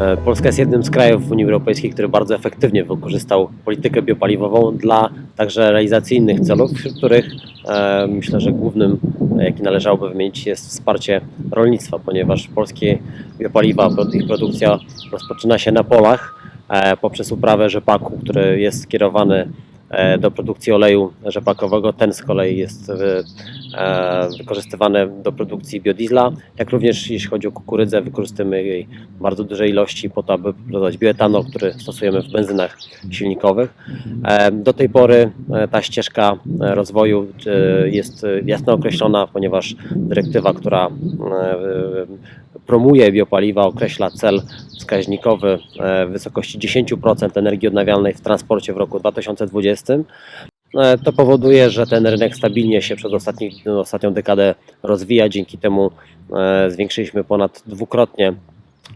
E, Polska jest jednym z krajów w Unii Europejskiej, który bardzo efektywnie wykorzystał politykę biopaliwową dla także realizacji innych celów, wśród których e, myślę, że głównym, jaki należałoby wymienić, jest wsparcie rolnictwa, ponieważ polskie biopaliwa, ich produkcja rozpoczyna się na polach e, poprzez uprawę rzepaku, który jest skierowany do produkcji oleju rzepakowego. Ten z kolei jest e, wykorzystywany do produkcji biodiesla, jak również jeśli chodzi o kukurydzę, wykorzystujemy jej bardzo duże ilości po to, aby produkować bioetanol, który stosujemy w benzynach silnikowych. E, Do tej pory e, ta ścieżka e, rozwoju e, jest e, jasno określona, ponieważ dyrektywa, która e, promuje biopaliwa, określa cel wskaźnikowy e, w wysokości 10% energii odnawialnej w transporcie w roku 2020. E, To powoduje, że ten rynek stabilnie się przez ostatni, ostatnią dekadę rozwija. Dzięki temu e, zwiększyliśmy ponad dwukrotnie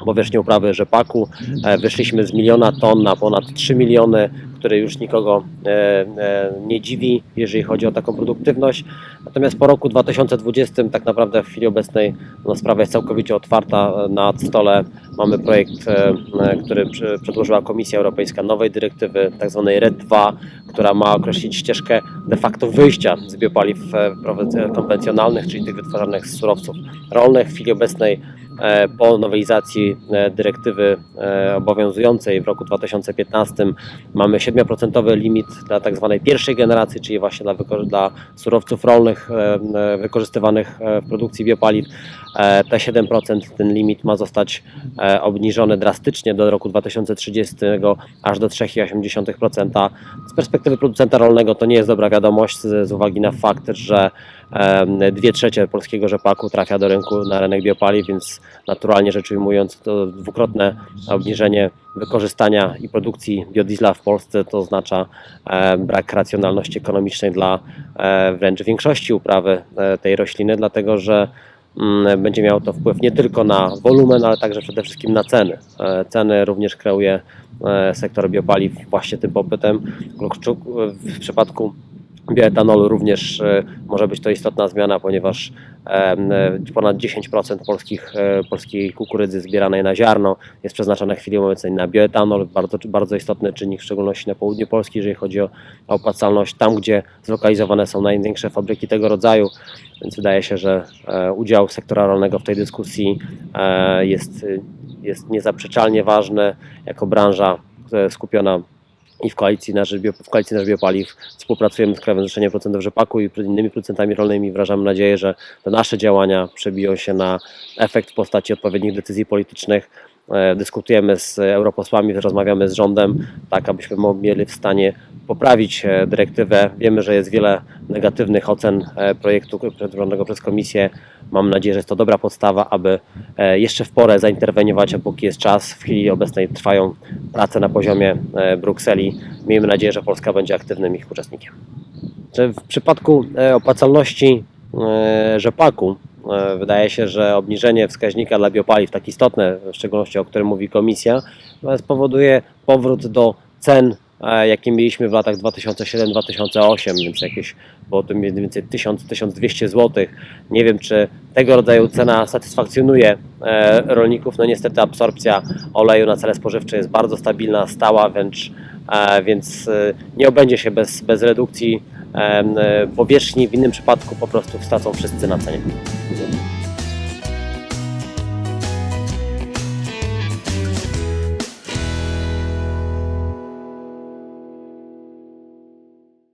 powierzchnię uprawy rzepaku. E, Wyszliśmy z miliona ton na ponad 3 miliony, które już nikogo e, e, nie dziwi, jeżeli chodzi o taką produktywność. Natomiast po roku 2020 tak naprawdę w chwili obecnej no, sprawa jest całkowicie otwarta. Na stole mamy projekt, który przedłożyła Komisja Europejska nowej dyrektywy, tzw. RED 2, która ma określić ścieżkę de facto wyjścia z biopaliw konwencjonalnych, czyli tych wytwarzanych z surowców rolnych. W chwili obecnej po nowelizacji e, dyrektywy e, obowiązującej w roku 2015 mamy 7% limit dla tak zwanej pierwszej generacji, czyli właśnie dla, dla surowców rolnych e, e, wykorzystywanych e, w produkcji biopaliw. E, Te 7% ten limit ma zostać e, obniżony drastycznie do roku 2030 aż do 3,8%. Z perspektywy producenta rolnego to nie jest dobra wiadomość z, z uwagi na fakt, że dwie trzecie polskiego rzepaku trafia do rynku na rynek biopaliw, więc naturalnie rzecz ujmując to dwukrotne obniżenie wykorzystania i produkcji biodiesla w Polsce to oznacza e, brak racjonalności ekonomicznej dla e, wręcz większości uprawy e, tej rośliny, dlatego że mm, będzie miało to wpływ nie tylko na wolumen, ale także przede wszystkim na ceny. Ceny również kreuje sektor biopaliw właśnie tym popytem. W przypadku bioetanolu również e, może być to istotna zmiana, ponieważ e, ponad 10% polskich, e, polskiej kukurydzy zbieranej na ziarno jest przeznaczone w chwili obecnej na bioetanol. Bardzo, bardzo istotny czynnik, w szczególności na południu Polski, jeżeli chodzi o opłacalność, tam gdzie zlokalizowane są największe fabryki tego rodzaju. Więc wydaje się, że udział sektora rolnego w tej dyskusji jest, jest niezaprzeczalnie ważny jako branża skupiona i w koalicji na rzecz, w koalicji na biopaliw współpracujemy z Krajowym Zrzeszeniem Producentów Rzepaku i innymi producentami rolnymi. Wyrażamy nadzieję, że te nasze działania przebiją się na efekt w postaci odpowiednich decyzji politycznych. E, Dyskutujemy z europosłami, rozmawiamy z rządem, tak abyśmy mieli w stanie poprawić e, dyrektywę. Wiemy, że jest wiele negatywnych ocen e, projektu przedłożonego przez Komisję. Mam nadzieję, że jest to dobra podstawa, aby e, jeszcze w porę zainterweniować, a póki jest czas. W chwili obecnej trwają prace na poziomie Brukseli. Miejmy nadzieję, że Polska będzie aktywnym ich uczestnikiem. W przypadku opłacalności rzepaku wydaje się, że obniżenie wskaźnika dla biopaliw, tak istotne, w szczególności o którym mówi Komisja, spowoduje powrót do cen, jakie mieliśmy w latach 2007-2008, więc jakieś było to mniej więcej 1000-1200 zł. Nie wiem, czy tego rodzaju cena satysfakcjonuje e, rolników. No niestety absorpcja oleju na cele spożywcze jest bardzo stabilna, stała, wręcz, e, więc e, nie obędzie się bez, bez redukcji powierzchni. W innym przypadku po prostu stracą wszyscy na cenie.